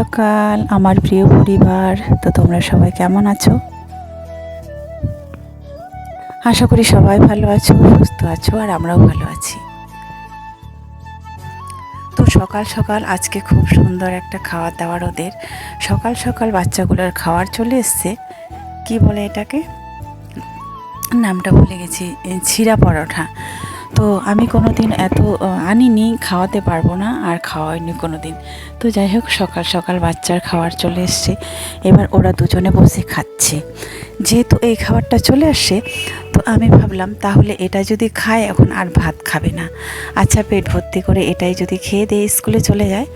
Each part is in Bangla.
সকাল, আমার প্রিয় পরিবার। তো তোমরা সবাই কেমন আছো? আশা করি সবাই ভালো আছো, সুস্থ আছো, আর আমরাও ভালো আছি। তো সকাল সকাল আজকে খুব সুন্দর একটা খাওয়ার দাওয়ার ওদের। সকাল সকাল বাচ্চাগুলোর খাওয়ার চলে এসছে। কি বলে এটাকে? নামটা ভুলে গেছি। ছিঁড়া পরোটা তো আমি কোনো দিন এত আনিনি, খাওয়াতে পারব না, আর খাওয়াইনি কোনো দিন তো যাই হোক সকাল সকাল বাচ্চার খাবার চলে এসছে। এবার ওরা দুজনে বসে খাচ্ছে। যেহেতু এই খাবারটা চলে আসছে তো আমি ভাবলাম, তাহলে এটা যদি খায়, এখন আর ভাত খাবে না। আচ্ছা পেট ভর্তি করে এটাই যদি খেয়ে দিয়ে স্কুলে চলে যায়,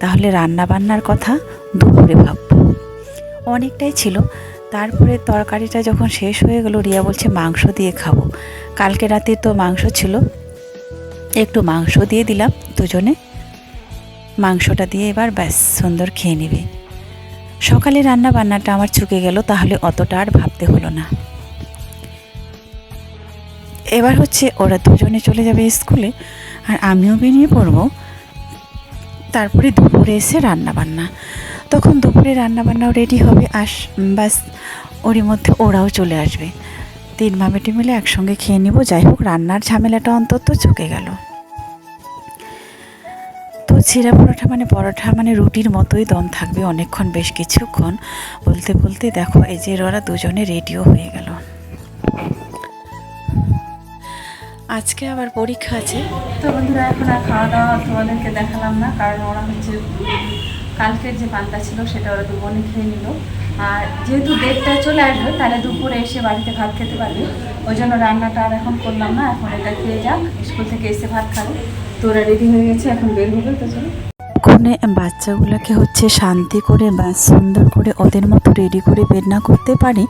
তাহলে রান্না বান্নার কথা দুপুরে ভাববো। অনেকটাই ছিল। তারপরে তরকারিটা যখন শেষ হয়ে গেল, রিয়া বলছে, মাংস দিয়ে খাব। কালকে রাতে তো মাংস ছিল। একটু মাংস দিয়ে দিলাম দুজনে। মাংসটা দিয়ে এবার ব্যাস, সুন্দর খেয়ে নেবে। সকালে রান্না বান্নাটা আমার চুকে গেল, তাহলে অতটা আর ভাবতে হলো না। এবার হচ্ছে ওরা দুজনে চলে যাবে স্কুলে, আর আমিও বেরিয়ে পড়ব। তারপরে দুপুরে এসে রান্না বান্না তখন দুপুরে রান্না বান্নাও রেডি হবে, আস বাস ওরই মধ্যে ওরাও চলে আসবে। তিন মামেটি মিলে একসঙ্গে খেয়ে নিব, যাই হোক রান্নার ঝামেলাটা অন্তত চুকে গেল। তো ছিঁড়া পরোটা মানে পরোটা মানে রুটির মতোই দম থাকবে অনেকক্ষণ, বেশ কিছুক্ষণ। বলতে বলতে দেখো, এই যে ওরা দুজনে রেডিও হয়ে গেল। আজকে আবার পরীক্ষা আছে। তো বন্ধুরা, এখন আর খাওয়া দাওয়া তোমাদেরকে দেখালাম না, কারণ ওরা হচ্ছে কালকের যে পান্তা ছিল সেটা ওরা দুবনে খেয়ে নিল। আর যেহেতু ডেটটা চলে আসবে, তাহলে দুপুরে এসে বাড়িতে ভাত খেতে পারবে। ওই জন্য রান্নাটা আর এখন করলাম না, এখন এটা খেয়ে যাক। স্কুল থেকে এসে ভাত খাবে। তো ওরা রেডি হয়ে গেছে, এখন বের হবে, তো চলো। কোনে বাচ্চাগুলোকে হচ্ছে শান্তি করে বা সুন্দর করে ওদের মতো রেডি করে বের না করতে পারি,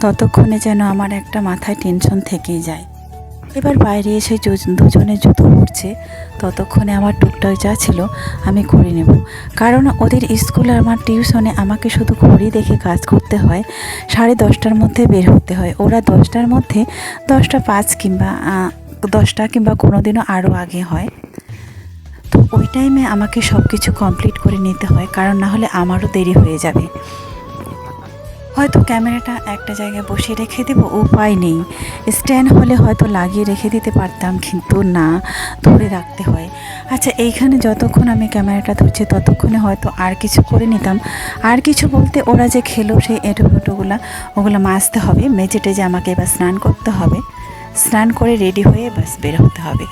ততক্ষণে যেন আমার একটা মাথায় টেনশন থেকেই যায়। এবার বাইরে এসে দুজনে জুতো পড়ছে ততক্ষণে আমার টুকটাক যা ছিল আমি করে নেব। কারণ ওদের স্কুল আর আমার টিউশনে আমাকে শুধু ঘড়ি দেখে কাজ করতে হয়। সাড়ে দশটার মধ্যে বের হতে হয়। ওরা দশটার মধ্যে দশটা পাঁচ কিংবা দশটা কিংবা কোনো দিনও আরও আগে হয়। তো ওই টাইমে আমাকে সব কিছু কমপ্লিট করে নিতে হয়। কারণ না হলে আমারও দেরি হয়ে যাবে। হয়তো ক্যামেরাটা একটা জায়গায় বসিয়ে রেখে দেবো, উপায় নেই। স্ট্যান্ড হলে হয়তো লাগিয়ে রেখে দিতে পারতাম, কিন্তু না, ধরে রাখতে হয়। আচ্ছা এইখানে যতক্ষণ আমি ক্যামেরাটা ধরছি, ততক্ষণে হয়তো আর কিছু করে নিতাম। আর কিছু বলতে ওরা যে খেলো সেই এঁটো ফুটোগুলো, ওগুলো মাজতে হবে মেজে টেজে আমাকে এবার স্নান করতে হবে। স্নান করে রেডি হয়ে বাস বের হতে হবে।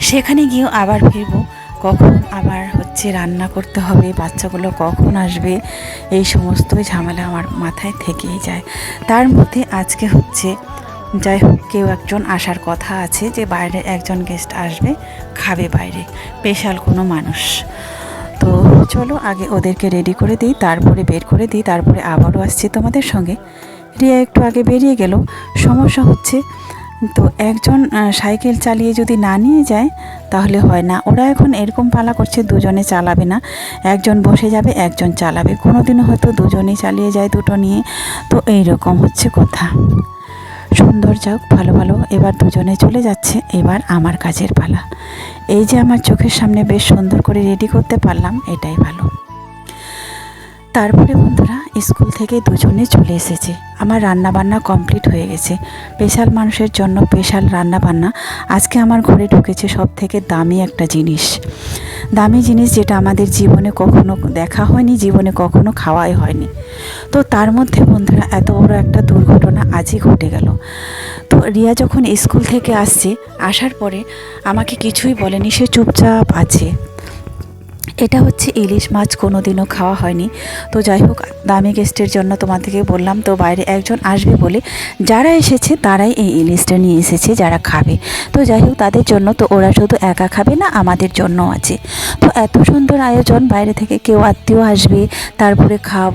সেখানে গিয়েও আবার ফিরবো। কখন আবার হচ্ছে রান্না করতে হবে, বাচ্চাগুলো কখন আসবে? এই সমস্ত ঝামেলা আমার মাথায় থেকেই যায়। তার মধ্যে আজকে হচ্ছে যাই হোক, কেউ একজন আসার কথা আছে যে বাইরে একজন গেস্ট আসবে, খাবে বাইরে। স্পেশাল কোনো মানুষ। তো চলো আগে ওদেরকে রেডি করে দিই, তারপরে বের করে দিই, তারপরে আবারও আসছি তোমাদের সঙ্গে। রিয়া একটু আগে বেরিয়ে গেল। সমস্যা হচ্ছে তো একজন সাইকেল চালিয়ে যদি না নিয়ে যায়, তাহলে হয় না। ওরা এখন এরকম পালা করছে, দুজনে চালাবে না। একজন বসে যাবে, একজন চালাবে। কোনো দিনও হয়তো দুজনেই চালিয়ে যায় দুটো নিয়ে। তো এই রকম হচ্ছে কথা। সুন্দর যাক, ভালো ভালো। এবার দুজনে চলে যাচ্ছে। এবার আমার কাজের পালা। এই যে আমার চোখের সামনে বেশ সুন্দর করে রেডি করতে পারলাম, এটাই ভালো। তারপরে বন্ধুরা স্কুল থেকে দুজনে চলে এসেছে। আমার রান্না বান্না কমপ্লিট হয়ে গেছে। স্পেশাল মানুষের জন্য স্পেশাল রান্না বান্না আজকে আমার ঘরে ঢুকেছে সব থেকে দামি একটা জিনিস। দামি জিনিস যেটা আমাদের জীবনে কখনো দেখা হয়নি, জীবনে কখনো খাওয়াই হয়নি। তো তার মধ্যে বন্ধুরা এত বড় একটা দুর্ঘটনা আজই ঘটে গেল। তো রিয়া যখন স্কুল থেকে আসছে, আসার পরে আমাকে কিছুই বলেনি, সে চুপচাপ আছে। এটা হচ্ছে ইলিশ মাছ কোনো দিনও খাওয়া হয়নি। তো যাই হোক, দামি গেস্টের জন্য তোমাদেরকে বললাম, তো বাইরে একজন আসবে বলে যারা এসেছে তারাই এই ইলিশটা নিয়ে এসেছে, যারা খাবে। তো যাই হোক, তাদের জন্য তো ওরা শুধু একা খাবে না, আমাদের জন্য আছে। তো এত সুন্দর আয়োজন, বাইরে থেকে কেউ আত্মীয় আসবে, তারপরে খাব,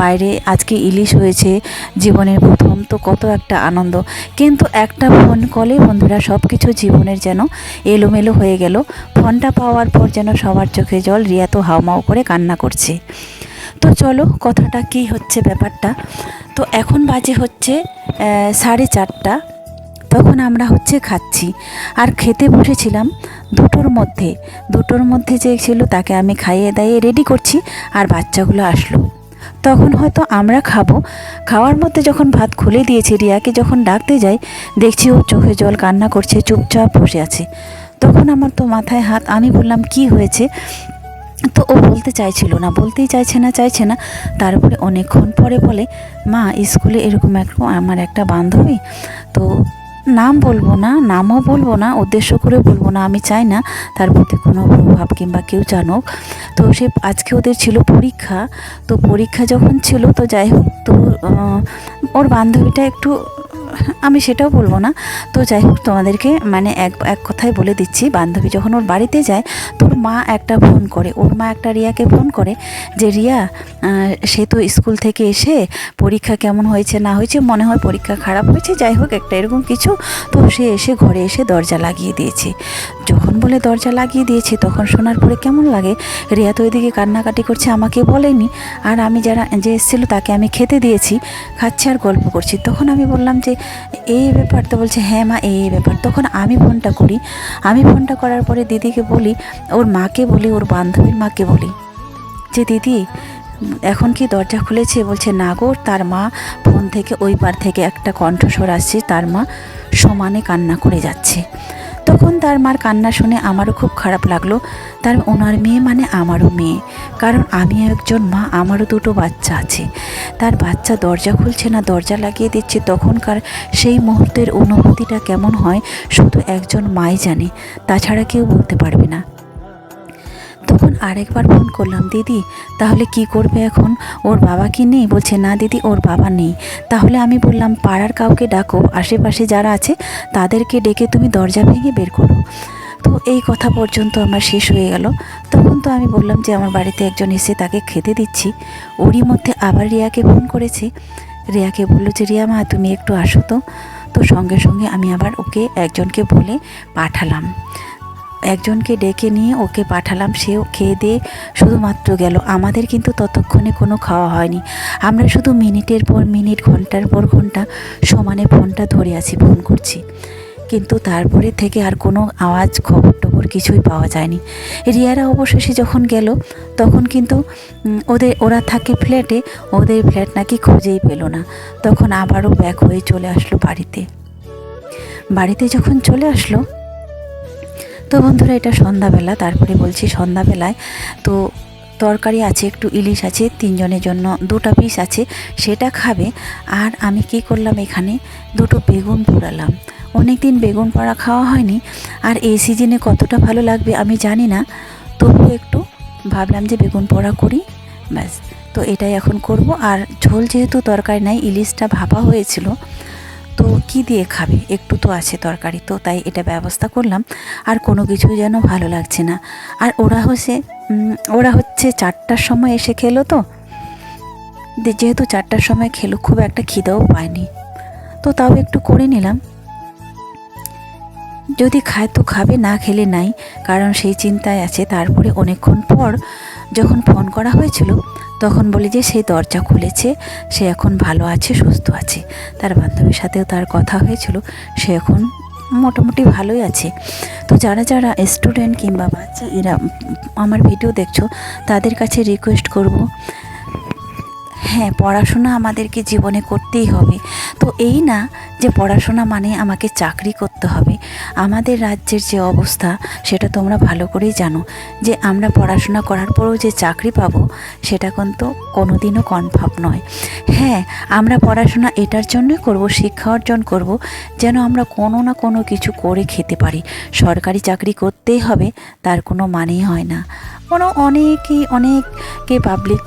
বাইরে আজকে ইলিশ হয়েছে, জীবনের প্রথম, তো কত একটা আনন্দ। কিন্তু একটা ফোন কলে বন্ধুরা সব কিছু জীবনের যেন এলোমেলো হয়ে গেল। ফোনটা পাওয়ার পর যেন সবার চোখে জল, রিয়া তো হাওমাও করে কান্না করছে। তো চলো, কথাটা কি হচ্ছে ব্যাপারটা? তো এখন বাজে হচ্ছে সাড়ে চারটা। তখন আমরা হচ্ছে খাচ্ছি। আর খেতে বসেছিলাম দুটোর মধ্যে। দুটোর মধ্যে যে ছিল তাকে আমি খাইয়ে দাইয়ে রেডি করছি আর বাচ্চাগুলো আসলো। তখন হয়তো আমরা খাব। খাওয়ার মধ্যে যখন ভাত খুলে দিয়েছি, রিয়াকে যখন ডাকতে যাই, দেখছি ও চোখে জল, কান্না করছে, চুপচাপ বসে আছে। তখন আমার তো মাথায় হাত, আমি বললাম, কি হয়েছে? তো ও বলতে চাইছিল না, বলতেই চাইছে না চাইছে না। তারপরে অনেকক্ষণ পরে বলে, মা, স্কুলে এরকম একরকম আমার একটা বান্ধবী, তো নাম বলব না, নামও বলব না, উদ্দেশ্য করে বলব না, আমি চাই না, তার প্রতি কোনো প্রভাব কিংবা কেউ জানুক। তো সে আজকে ওদের ছিল পরীক্ষা, তো পরীক্ষা যখন ছিল, তো যাই হোক, তো ওর বান্ধবীটা একটু আমি সেটাও বলব না। তো যাই হোক তোমাদেরকে মানে এক এক কথায় বলে দিচ্ছি, বান্ধবী যখন ওর বাড়িতে যায়, তোর মা একটা ফোন করে, ওর মা একটা রিয়াকে ফোন করে যে, রিয়া সে তো স্কুল থেকে এসে পরীক্ষা কেমন হয়েছে, না হয়েছে, মনে হয় পরীক্ষা খারাপ হয়েছে, যাই হোক একটা এরকম কিছু। তো সে এসে ঘরে এসে দরজা লাগিয়ে দিয়েছে। যখন বলে দরজা লাগিয়ে দিয়েছি। তখন শোনার পরে কেমন লাগে? রিয়া তো ওইদিকে কান্নাকাটি করছে, আমাকে বলেনি। আর আমি যারা যে এসেছিল তাকে আমি খেতে দিয়েছি, খাচ্ছি আর গল্প করছি। তখন আমি বললাম যে এই ব্যাপার? তো বলছে হ্যাঁ মা, এই ব্যাপার। তখন আমি ফোনটা করি। আমি ফোনটা করার পরে দিদিকে বলি, ওর মাকে বলি, ওর বান্ধবীর মাকে বলি যে, দিদি, এখন কি দরজা খুলেছে? বলছে, না গো, তার মা ফোন থেকে ওই পার থেকে একটা কণ্ঠস্বর আসছে, তার মা সমানে কান্না করে যাচ্ছে। তখন তার মার কান্না শুনে আমারও খুব খারাপ লাগল। তার ওনার মেয়ে মানে আমারও মেয়ে। কারণ আমি একজন মা, আমারও দুটো বাচ্চা আছে। তার বাচ্চা দরজা খুলছে না, দরজা লাগিয়ে দিচ্ছে। তখনকার সেই মুহূর্তের অনুভূতিটা কেমন হয়, শুধু একজন মাই জানে। তাছাড়া কেউ বলতে পারবে না। তখন আরেকবার ফোন করলাম, দিদি, তাহলে কি করবে এখন? ওর বাবা কি নেই? বলছে, না দিদি, ওর বাবা নেই। তাহলে আমি বললাম, পাড়ার কাউকে ডাকো, আশেপাশে যারা আছে তাদেরকে ডেকে তুমি দরজা ভেঙে বের করো। তো এই কথা পর্যন্ত আমার শেষ হয়ে গেল। তখন তো আমি বললাম যে, আমার বাড়িতে একজন এসে তাকে খেতে দিচ্ছি। ওরই মধ্যে আবার রিয়াকে ফোন করেছে। রিয়াকে বলল যে, রিয়া মা, তুমি একটু আসো তো। তো সঙ্গে সঙ্গে আমি আবার ওকে একজনকে বলে পাঠালাম। একজনকে ডেকে নিয়ে ওকে পাঠালাম, সেও খেয়ে দিয়ে শুধুমাত্র গেল। আমাদের কিন্তু ততক্ষণে কোনো খাওয়া হয়নি। আমরা শুধু মিনিটের পর মিনিট, ঘণ্টার পর ঘণ্টা সমানে ফোনটা ধরে আছি, ফোন করছি। কিন্তু তারপরে থেকে আর কোনো আওয়াজ খবর টবর কিছুই পাওয়া যায়নি। রিয়ারা অবশেষে যখন গেল, তখন কিন্তু ওদের, ওরা থাকে ফ্ল্যাটে, ওদের ফ্ল্যাট নাকি খুঁজেই পেল না। তখন আবারও ব্যাক হয়ে চলে আসলো বাড়িতে। বাড়িতে যখন চলে আসলো তো বন্ধুরা, এটা সন্ধ্যাবেলা, তারপরে বলছি সন্ধ্যাবেলায়। তো তরকারি আছে, একটু ইলিশ আছে, তিনজনের জন্য দুটো পিস আছে, সেটা খাবে। আর আমি কি করলাম এখানে? দুটো বেগুন পোড়ালাম। অনেক দিন বেগুন পোড়া খাওয়া হয়নি। আর এই সিজনে কতটা ভালো লাগবে আমি জানি না। তবুও একটু ভাবলাম যে বেগুন পোড়া করি, ব্যাস। তো এটাই এখন করব। আর ঝোল যেহেতু তরকারি নাই, ইলিশটা ভাপা হয়েছিল তো কি দিয়ে খাবে? একটু তো আছে তরকারি, তো তাই এটা ব্যবস্থা করলাম। আর কোনো কিছুই যেন ভালো লাগছে না। আর ওরা হচ্ছে ওরা হচ্ছে চারটার সময় এসে খেলো তো। যেহেতু চারটার সময় খেলো, খুব একটা খিদেও পায়নি। তো তাও একটু করে নিলাম। যদি খায় তো খাবে, না খেলে নাই। কারণ সেই চিন্তায় আছে। তারপরে অনেকক্ষণ পর যখন ফোন করা হয়েছিল তখন বলি যে, সেই দরজা খুলেছে, সে এখন ভালো আছে, সুস্থ আছে। তার বান্ধবীর সাথেও তার কথা হয়েছিল, সে এখন মোটামুটি ভালোই আছে। তো যারা যারা স্টুডেন্ট কিংবা বাচ্চা, এরা আমার ভিডিও দেখছ, তাদের কাছে রিকোয়েস্ট করব হ্যাঁ পড়াশোনা আমাদেরকে জীবনে করতেই হবে। তো এই না যে পড়াশোনা মানে আমাকে চাকরি করতে হবে। আমাদের রাজ্যের যে অবস্থা, সেটা তোমরা ভালো করেই জানো। যে আমরা পড়াশোনা করার পরেও যে চাকরি পাবো, সেটা কিন্তু কোনোদিনও কনফার্ম নয়। হ্যাঁ আমরা পড়াশোনা এটার জন্যই করব, শিক্ষা অর্জন করব, যেন আমরা কোনো না কোনো কিছু করে খেতে পারি। সরকারি চাকরি করতেই হবে, তার কোনো মানেই হয় না। কোনো অনেকেই অনেকে পাবলিক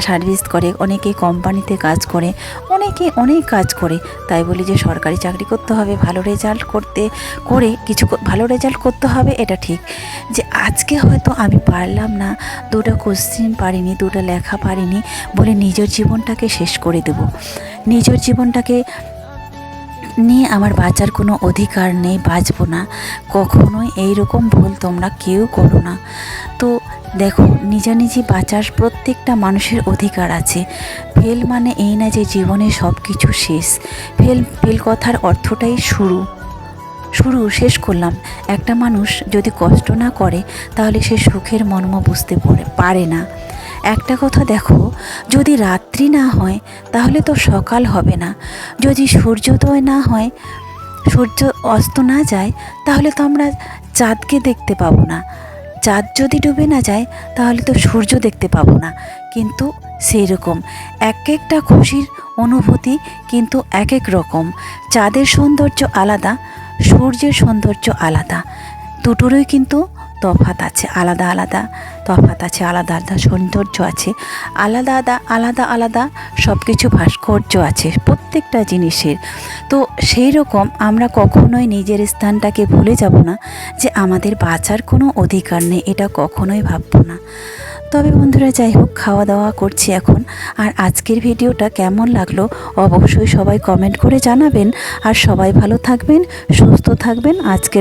সার্ভিস করে, অনেকে কোম্পানিতে কাজ করে, অনেকে অনেক কাজ করে। তাই বলি যে সরকারি চাকরি করতে হবে, ভালো রেজাল্ট করতে, করে কিছু ভালো রেজাল্ট করতে হবে, এটা ঠিক। যে আজকে হয়তো আমি পারলাম না, দুটো কোশ্চিন পারিনি, দুটো লেখা পারিনি, বলে নিজের জীবনটাকে শেষ করে দেব। নিজের জীবনটাকে নিয়ে আমার বাঁচার কোনো অধিকার নেই, বাঁচবো না। কখনোই এইরকম ভুল তোমরা কেউ করো না। তো দেখো নিজে নিজে বাঁচার প্রত্যেকটা মানুষের অধিকার আছে। ফেল মানে এই না যে জীবনে সব কিছু শেষ। ফেল ফেল কথার অর্থটাই শুরু। শুরু, শেষ করলাম। একটা মানুষ যদি কষ্ট না করে, তাহলে সে সুখের মর্ম বুঝতে পড়ে, পারে না। একটা কথা দেখো, যদি রাত্রি না হয়, তাহলে তো সকাল হবে না। যদি সূর্যোদয় না হয়, সূর্য অস্ত না যায়, তাহলে তো আমরা চাঁদকে দেখতে পাবো না। চাঁদ যদি ডুবে না যায়, তাহলে তো সূর্য দেখতে পাবো না। কিন্তু সেই রকম এক একটা খুশির অনুভূতি কিন্তু এক এক রকম। চাঁদের সৌন্দর্য আলাদা, সূর্যের সৌন্দর্য আলাদা। দুটোরই কিন্তু তফাত আছে, আলাদা আলাদা তফাত আছে, আলাদা আলাদা সৌন্দর্য আছে, আলাদা আলাদা আলাদা আলাদা সব কিছু ভাস্কর্য আছে প্রত্যেকটা জিনিসের। তো সেই রকম আমরা কখনোই নিজের স্থানটাকে ভুলে যাব না যে আমাদের বাঁচার কোনো অধিকার নেই, এটা কখনোই ভাববো না। তবে বন্ধুরা যাই হোক, খাওয়া দাওয়া করছি এখন। আর আজকের ভিডিওটা কেমন লাগল অবশ্যই সবাই কমেন্ট করে জানাবেন। আর সবাই ভালো থাকবেন, সুস্থ থাকবেন। আজকের